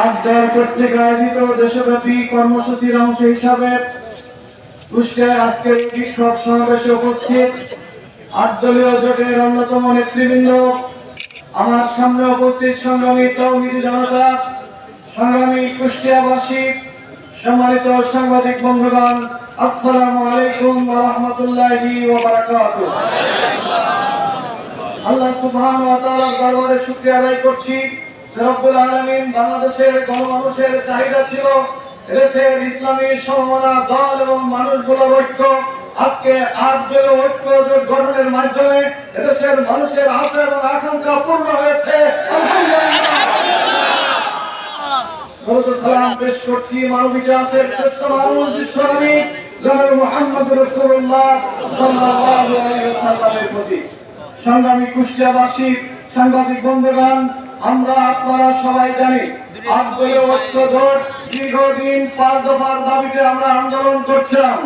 আট দল আয়োজিত দেশব্যাপী কর্মসূচির অংশ হিসাবে কুষ্টিয়ায় আজকের এই বিক্ষোভ সমাবেশে উপস্থিত আট দলীয় জোটের অন্যতম নেতৃবৃন্দ, আমার সামনে উপস্থিত সংগ্রামী তৌহিদি জনতা, সংগ্রামী কুষ্টিয়াবাসী, সম্মানিত সাংবাদিক বন্ধুগণ, আসসালামু আলাইকুম ওয়া আল্লাহ সুবহান ওয়া তাআলার দরবারে শুকরিয়া আদায় করছি। রব্বুল আলামিন বাংলাদেশের গণমানুষের চাহিদা ছিল এদেশের ইসলামী সমমনা দল এবং ঐক্য। আজকে ঐক্য গঠনের মাধ্যমে এদেশের মানুষের আশা এবং আকাঙ্ক্ষা পূর্ণ হয়েছে। সাংবাদিক বন্ধুগণ আমরা আপনারা সবাই জানি দীর্ঘদিন পাঁচ দফার দাবিতে আমরা আন্দোলন করছিলাম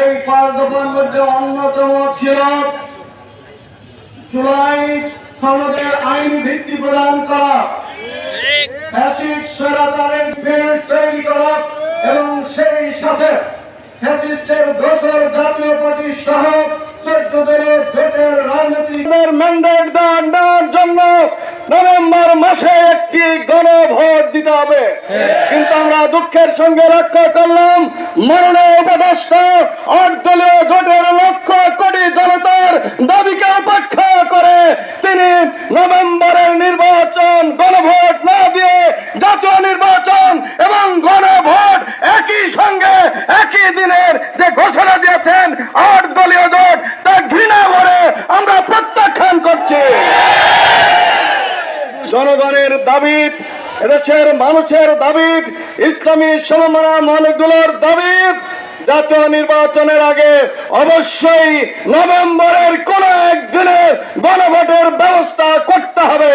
এই পাঁচ দফার মধ্যে অন্যতম ছিল জুলাই সনদের আইন ভিত্তি প্রদান করা ফ্যাসিস্ট স্বৈরাচারের ফিল্ড তৈরি করা এবং সেই সাথে ফ্যাসিস্টের জাতীয় পার্টি সহ চোদ্দ দলের জোটের রাজনৈতিক ম্যান্ডেট দেওয়ার জন্য নভেম্বর মাসে একটি গণভোট দিতে হবে। কিন্তু আমরা দুঃখের সঙ্গে লক্ষ্য করলাম, মাননীয় উপদেষ্টা আট দলীয় জোটের লক্ষ কোটি জনতার দাবিকে উপেক্ষা করে তিনি নভেম্বরের নির্বাচন গণভোট না দিয়ে জাতীয় নির্বাচন এবং গণভোট একই সঙ্গে, একই দিনের যে ঘোষণা দিয়েছেন আট দলীয় জোট তা ঘৃণা করে আমরা প্রত্যাখ্যান করছি জনগণের দাবি, এদেশের মানুষের দাবি, ইসলামী সমমনা মানুষগুলোর দাবি, জাতীয় নির্বাচনের আগে অবশ্যই নভেম্বরের কোন একদিনে গণভোটের ব্যবস্থা করতে হবে।